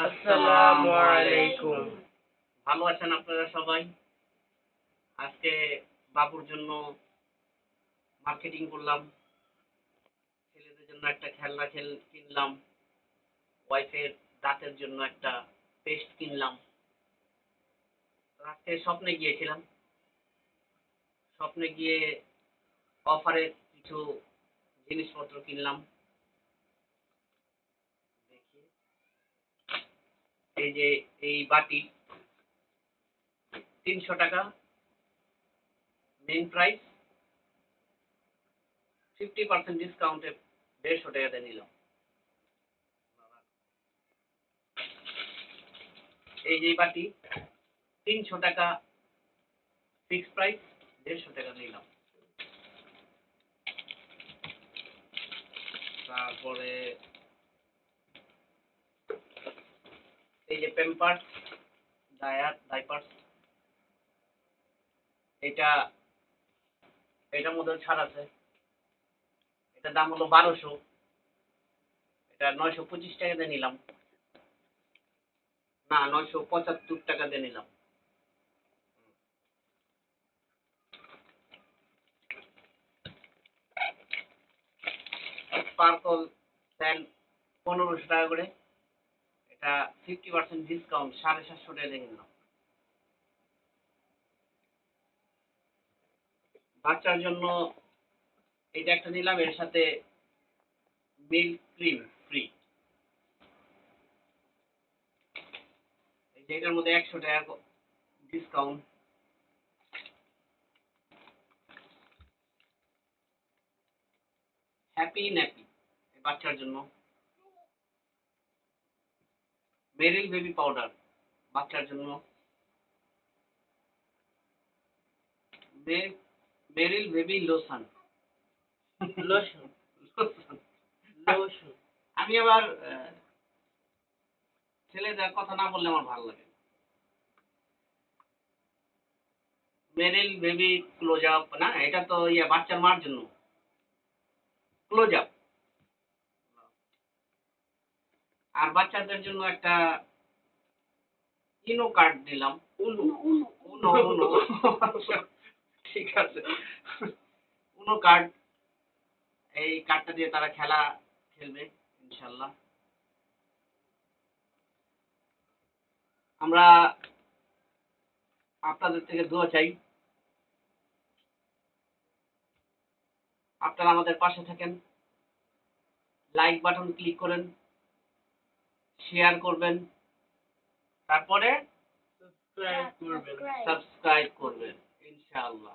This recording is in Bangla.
আসসালামু আলাইকুম। ভালো আছেন আপনারা সবাই? আজকে বাবুর জন্য মার্কেটিং করলাম। ছেলেদের জন্য একটা খেলনা খেল কিনলাম। ওয়াইফের দাঁতের জন্য একটা পেস্ট কিনলাম। রাত্রে স্বপ্নে গিয়েছিলাম। স্বপ্নে গিয়ে অফারে কিছু জিনিসপত্র কিনলাম। এই যে, এই বাটি, তিনশো টাকা মেন প্রাইস ফিফটি পার্সেন্ট ডিসকাউন্টে দেড়শো টাকাতে নিলাম। এই যে বাটি, তিনশো টাকা ফিক্স প্রাইস দেড়শো টাকা নিলাম। তারপরে এই যে প্যাম্পার্স ডায়ার ডাইপার্স এটা, এটার মধ্যে ছাড় আছে। এটার দাম হলো বারোশো। এটা নয়শো পঁচিশ টাকা দিয়ে নিলাম। না, নয়শো পঁচাত্তর টাকা দিয়ে নিলাম। স্পার্কল স্যান্ড পনেরোশো টাকা করে। এটা ফিফটি পার্সেন্ট ডিসকাউন্ট সাড়ে সাতশো টাকা দিয়ে নিলাম বাচ্চার জন্য এটা একটা নিলাম, এর সাথে মিল্ক ক্রিম ফ্রি এটার মধ্যে একশো টাকা ডিসকাউন্ট হ্যাপি ন্যাপি বাচ্চার জন্য। মেরিল বেবি পাউডার বাচ্চার জন্য। Meril baby lotion lotion lotion আমি আবার ছেলেদের কথা না বললে আমার ভালো লাগে মেরিল বেবি ক্লোজ আপ না এটা তো ইয়ে বাচ্চার মার জন্য। ক্লোজ আপ আর বাচ্চাদের জন্য একটা ইনো কার্ড দিলাম উনু। উনো উনো ঠিক আছে। উনো কার্ড এই কার্ডটা দিয়ে তারা খেলা খেলবে ইনশাল্লাহ। আমরা আপনাদের থেকে দোয়া চাই। আপনারা আমাদের পাশে থাকেন। লাইক বাটন ক্লিক করেন। শেয়ার করবেন। তারপরে সাবস্ক্রাইব করবেন সাবস্ক্রাইব করবেন ইনশাআল্লাহ।